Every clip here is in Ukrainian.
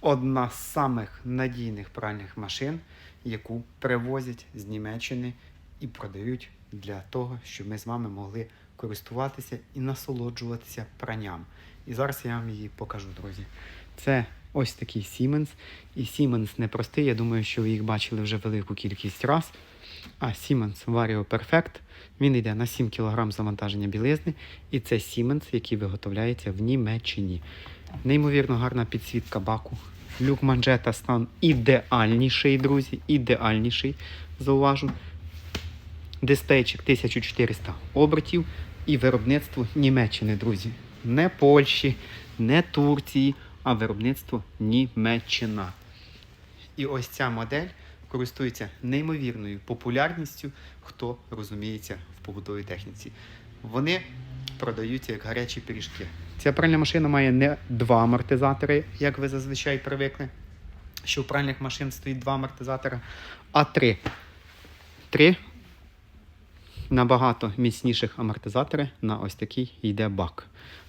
одна з самих надійних пральних машин, яку привозять з Німеччини і продають для того, щоб ми з вами могли користуватися і насолоджуватися пранням. І зараз я вам її покажу, друзі. Це ось такий Siemens. І Siemens не простий, я думаю, що ви їх бачили вже велику кількість раз. А Siemens Vario Perfect. Він йде на 7 кг завантаження білизни. І це Siemens, який виготовляється в Німеччині. Неймовірно гарна підсвітка баку. Люк манжета стан ідеальніший, друзі. Ідеальніший, зауважу. Дисплейчик 1400 обертів і виробництво Німеччини, друзі. Не Польщі, не Турції, а виробництво Німеччина. І ось ця модель користується неймовірною популярністю, хто розуміється в побутовій техніці. Вони продаються як гарячі пиріжки. Ця пральна машина має не два амортизатори, як ви зазвичай привикли, що в пральних машин стоїть два амортизатори, а три. Три набагато міцніших амортизатори на ось такий йде бак.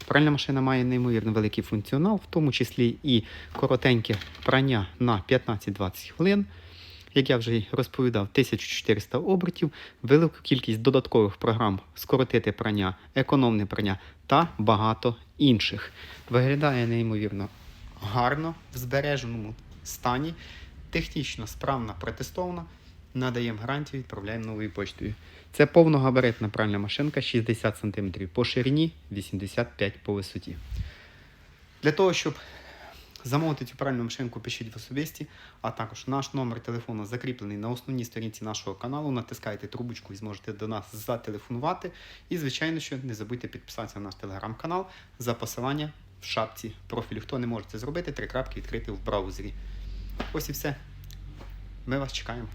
Пральна машина має неймовірно великий функціонал, в тому числі і коротеньке прання на 15-20 хвилин. Як я вже й розповідав, 1400 обертів, велику кількість додаткових програм скоротити прання, економне прання та багато інших. Виглядає неймовірно гарно в збереженому стані, технічно справна протестована. Надаємо гарантію, відправляємо новою почтою. Це повногабаритна пральна машинка 60 см по ширині, 85 по висоті. Для того, щоб замовити цю пральну машинку, пишіть в особисті, а також наш номер телефону закріплений на основній сторінці нашого каналу. Натискайте трубочку і зможете до нас зателефонувати. І, звичайно, що не забудьте підписатися на наш телеграм-канал за посилання в шапці профілю. Хто не може це зробити, три крапки відкрити в браузері. Ось і все. Ми вас чекаємо.